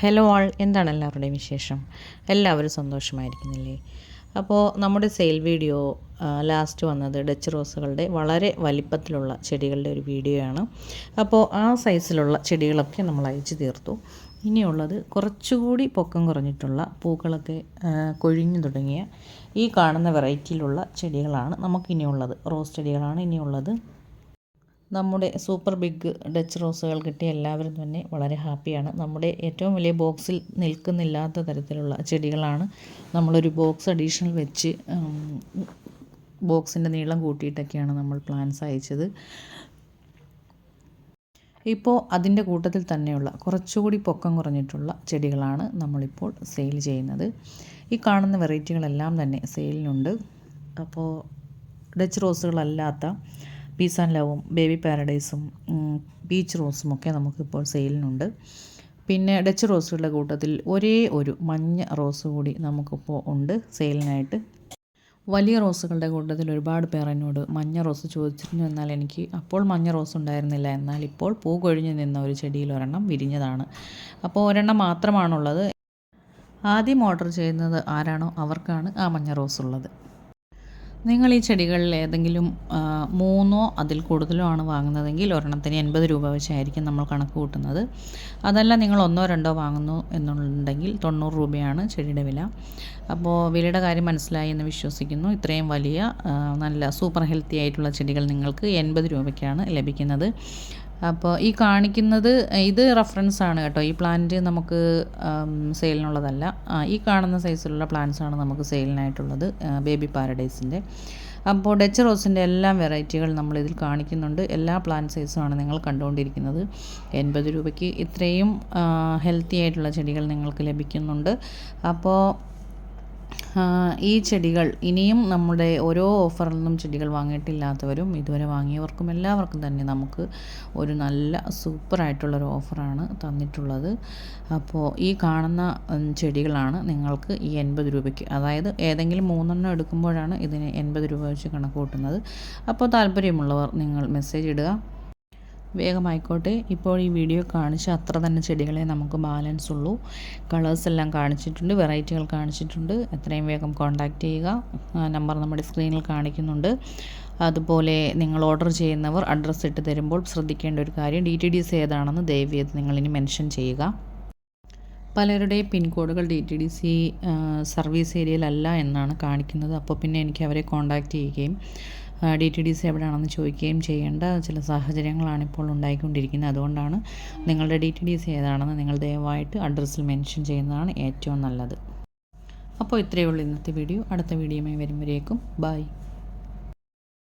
Hello ആൾ എന്താണ് എല്ലാവരുടെയും വിശേഷം? എല്ലാവരും സന്തോഷമായിരിക്കുന്നില്ലേ? അപ്പോൾ നമ്മുടെ സെയിൽ വീഡിയോ ലാസ്റ്റ് വന്നത് ഡച്ച് റോസുകളുടെ വളരെ വലിപ്പത്തിലുള്ള ചെടികളുടെ ഒരു വീഡിയോ ആണ്. അപ്പോൾ ആ സൈസിലുള്ള ചെടികളൊക്കെ നമ്മൾ അയച്ചു തീർത്തു. ഇനിയുള്ളത് കുറച്ചുകൂടി പൊക്കം കുറഞ്ഞിട്ടുള്ള പൂക്കളൊക്കെ കൊഴിഞ്ഞു തുടങ്ങിയ ഈ കാണുന്ന വെറൈറ്റിയിലുള്ള ചെടികളാണ് നമുക്കിനിയുള്ളത്. റോസ് ചെടികളാണ് ഇനിയുള്ളത്. നമ്മുടെ സൂപ്പർ ബിഗ് ഡച്ച് റോസുകൾ കിട്ടിയ എല്ലാവരും തന്നെ വളരെ ഹാപ്പിയാണ്. നമ്മുടെ ഏറ്റവും വലിയ ബോക്സിൽ നിൽക്കുന്നില്ലാത്ത തരത്തിലുള്ള ചെടികളാണ് നമ്മളൊരു ബോക്സ് അഡീഷണൽ വെച്ച് ബോക്സിന്റെ നീളം കൂട്ടിയിട്ടൊക്കെയാണ് നമ്മൾ പ്ലാൻസ് അയച്ചത്. ഇപ്പോൾ അതിന്റെ കൂട്ടത്തിൽ തന്നെയുള്ള കുറച്ചുകൂടി പൊക്കം കുറഞ്ഞിട്ടുള്ള ചെടികളാണ് നമ്മളിപ്പോൾ സെയിൽ ചെയ്യുന്നത്. ഈ കാണുന്ന വെറൈറ്റികളെല്ലാം തന്നെ സെയിലിനുണ്ട്. അപ്പോൾ ഡച്ച് റോസുകളല്ലാത്ത പീസ് ആൻഡ് ലവും ബേബി പാരഡൈസും ബീച്ച് റോസും ഒക്കെ നമുക്കിപ്പോൾ സെയിലിനുണ്ട് പിന്നെ ഡച്ച് റോസുകളുടെ കൂട്ടത്തിൽ ഒരേ ഒരു മഞ്ഞ റോസ് കൂടി നമുക്കിപ്പോൾ ഉണ്ട് സെയിലിനായിട്ട് വലിയ റോസുകളുടെ കൂട്ടത്തിൽ ഒരുപാട് പേർ എന്നോട് മഞ്ഞ റോസ് ചോദിച്ചിരുന്നു. എന്നാൽ എനിക്ക് അപ്പോൾ മഞ്ഞ റോസ് ഉണ്ടായിരുന്നില്ല. എന്നാൽ ഇപ്പോൾ പൂ കൊഴിഞ്ഞു നിന്ന ഒരു ചെടിയിൽ ഒരെണ്ണം വിരിഞ്ഞതാണ്. അപ്പോൾ ഒരെണ്ണം മാത്രമാണുള്ളത്. ആദ്യം ഓർഡർ ചെയ്യുന്നത് ആരാണോ അവർക്കാണ് ആ മഞ്ഞ റോസ് ഉള്ളത്. നിങ്ങൾ ഈ ചെടികളിൽ ഏതെങ്കിലും മൂന്നോ അതിൽ കൂടുതലോ ആണ് വാങ്ങുന്നതെങ്കിൽ ഒരെണ്ണത്തിന് എൺപത് രൂപ വെച്ചായിരിക്കും നമ്മൾ കണക്ക് കൂട്ടുന്നത്. അതല്ല നിങ്ങൾ ഒന്നോ രണ്ടോ വാങ്ങുന്നു എന്നുണ്ടെങ്കിൽ തൊണ്ണൂറ് രൂപയാണ് ചെടിയുടെ വില. അപ്പോൾ വിലയുടെ കാര്യം മനസ്സിലായി എന്ന് വിശ്വസിക്കുന്നു. ഇത്രയും വലിയ നല്ല സൂപ്പർ ഹെൽത്തി ആയിട്ടുള്ള ചെടികൾ നിങ്ങൾക്ക് എൺപത് രൂപയ്ക്കാണ് ലഭിക്കുന്നത്. അപ്പോൾ ഈ കാണിക്കുന്നത് ഇത് റെഫറൻസ് ആണ് കേട്ടോ. ഈ പ്ലാന്റ് നമുക്ക് സെയിലിനുള്ളതല്ല ഈ കാണുന്ന സൈസിലുള്ള പ്ലാന്റ്സ് ആണ് നമുക്ക് സെയിലിനായിട്ടുള്ളത് ബേബി പാരഡൈസിന്റെ അപ്പോൾ ഡച്ച് റോസിന്റെ എല്ലാ വെറൈറ്റികൾ നമ്മൾ ഇതിൽ കാണിക്കുന്നുണ്ട്. എല്ലാ പ്ലാന്റ് ആണ് നിങ്ങൾ കണ്ടുകൊണ്ടിരിക്കുന്നത്. എൺപത് രൂപയ്ക്ക് ഇത്രയും ഹെൽത്തി ആയിട്ടുള്ള ചെടികൾ നിങ്ങൾക്ക് ലഭിക്കുന്നുണ്ട്. അപ്പോൾ ഈ ചെടികൾ ഇനിയും നമ്മുടെ ഓരോ ഓഫറിൽ നിന്നും ചെടികൾ വാങ്ങിയിട്ടില്ലാത്തവരും ഇതുവരെ വാങ്ങിയവർക്കും എല്ലാവർക്കും തന്നെ നമുക്ക് ഒരു നല്ല സൂപ്പറായിട്ടുള്ളൊരു ഓഫറാണ് തന്നിട്ടുള്ളത്. അപ്പോൾ ഈ കാണുന്ന ചെടികളാണ് നിങ്ങൾക്ക് ഈ എൺപത് രൂപയ്ക്ക് അതായത് ഏതെങ്കിലും മൂന്നെണ്ണം എടുക്കുമ്പോഴാണ് ഇതിന് എൺപത് രൂപ വെച്ച് കണക്ക് കൂട്ടുന്നത്. അപ്പോൾ താല്പര്യമുള്ളവർ നിങ്ങൾ മെസ്സേജ് ഇടുക. വേഗമായിക്കോട്ടെ. ഇപ്പോൾ ഈ വീഡിയോ കാണിച്ച അത്ര തന്നെ ചെടികളെ നമുക്ക് ബാലൻസ് ഉള്ളൂ. കളേഴ്സ് എല്ലാം കാണിച്ചിട്ടുണ്ട് വെറൈറ്റികൾ കാണിച്ചിട്ടുണ്ട്. എത്രയും വേഗം കോൺടാക്റ്റ് ചെയ്യുക. നമ്പർ നമ്മുടെ സ്ക്രീനിൽ കാണിക്കുന്നുണ്ട്. അതുപോലെ നിങ്ങൾ ഓർഡർ ചെയ്യുന്നവർ അഡ്രസ്സ് ഇട്ട് തരുമ്പോൾ ശ്രദ്ധിക്കേണ്ട ഒരു കാര്യം ഡി ടി ഡി സി ഏതാണെന്ന് ദയവി അത് നിങ്ങളിനി മെൻഷൻ ചെയ്യുക. പലരുടെയും പിൻകോഡുകൾ D T D C service ഏരിയയിലല്ല എന്നാണ് കാണിക്കുന്നത്. അപ്പോൾ പിന്നെ എനിക്ക് അവരെ കോൺടാക്റ്റ് ചെയ്യുകയും ഡി ടി ഡി സി എവിടെയാണെന്ന് ചോദിക്കുകയും ചെയ്യേണ്ട ചില സാഹചര്യങ്ങളാണ് ഇപ്പോൾ ഉണ്ടായിക്കൊണ്ടിരിക്കുന്നത്. അതുകൊണ്ടാണ് നിങ്ങളുടെ ഡി ടി ഡി സി ഏതാണെന്ന് നിങ്ങൾ ദയവായിട്ട് അഡ്രസ്സിൽ മെൻഷൻ ചെയ്യുന്നതാണ് ഏറ്റവും നല്ലത്. അപ്പോൾ ഇത്രയേ ഉള്ളൂ ഇന്നത്തെ വീഡിയോ അടുത്ത വീഡിയോയുമായി വരുമ്പോഴേക്കും. ബൈ